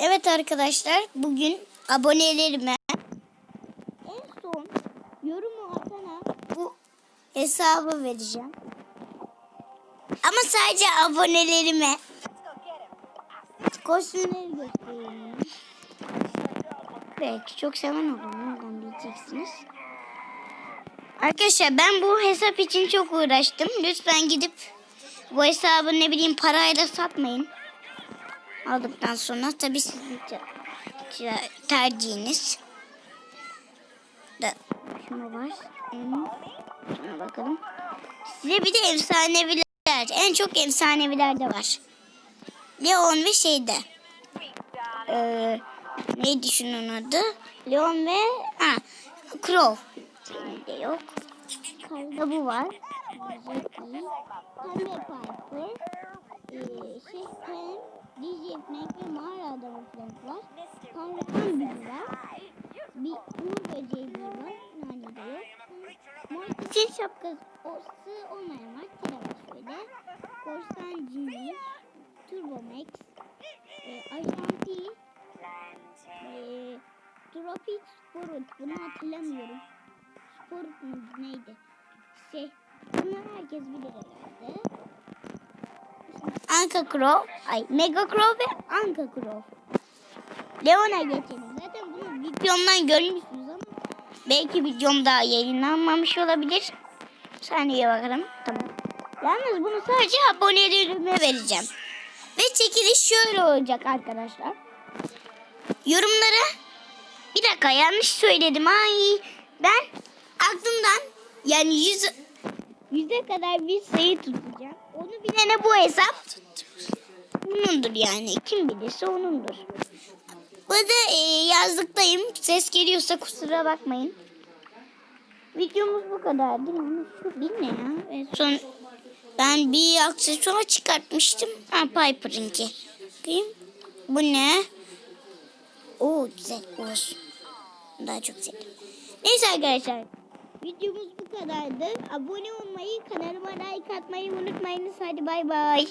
Evet arkadaşlar bugün abonelerime en son yorumu atana bu hesabı vereceğim. Ama sadece abonelerime kostümleri göstereyim. Belki çok seven. Nereden bileceksiniz? Arkadaşlar ben bu hesap için çok uğraştım. Lütfen gidip bu hesabı ne bileyim parayla satmayın. Aldıktan sonra tabii sizin te- te- tercihiniz. Da şuna var. Hmm, Şuna bakalım. Size bir de efsaneviler. En çok efsaneviler de var. Leon ve şeyde. Ee, neydi şunun adı? Leon ve ha, Crow. De yok. Karda bu var. Pembe Piper. Ee, şey DJ Frank ve mağara adamı Frank var. Kahraman biri var. Bir uğur böceği biri var. Nane de yok. Şapkası olmayan var. Kira var şöyle. Korsan Jimmy. Turbo Max. E, Ashanti. E, Tropic Sport. Bunu hatırlamıyorum. Sport mu neydi? Şey. Bunları herkes bilir herhalde. Anka Crow. Ay Mega Crow ve Anka Crow. Leon'a geçelim. Zaten bunu videomdan görmüşsünüz ama belki videom daha yayınlanmamış olabilir. Saniye bakalım. Tamam. Yalnız bunu sadece abonelerime vereceğim. Ve çekiliş şöyle olacak arkadaşlar. Yorumlara bir dakika yanlış söyledim. Ay ben aklımdan yani yüz yüze kadar bir sayı tutacağım. Onu bilene bu hesap bunundur yani. Kim bilirse onundur. Burada e, yazlıktayım. Ses geliyorsa kusura bakmayın. Videomuz bu kadar değil mi? Şu bir ne ya? En son ben bir aksesuar çıkartmıştım. Ha Piper'ınki. Bakayım. Bu ne? Oo güzel olsun. Daha çok sevdim. Neyse arkadaşlar. Videomuz bu kadardı. Abone olmayı, kanalıma like atmayı unutmayınız. Hadi bay bay.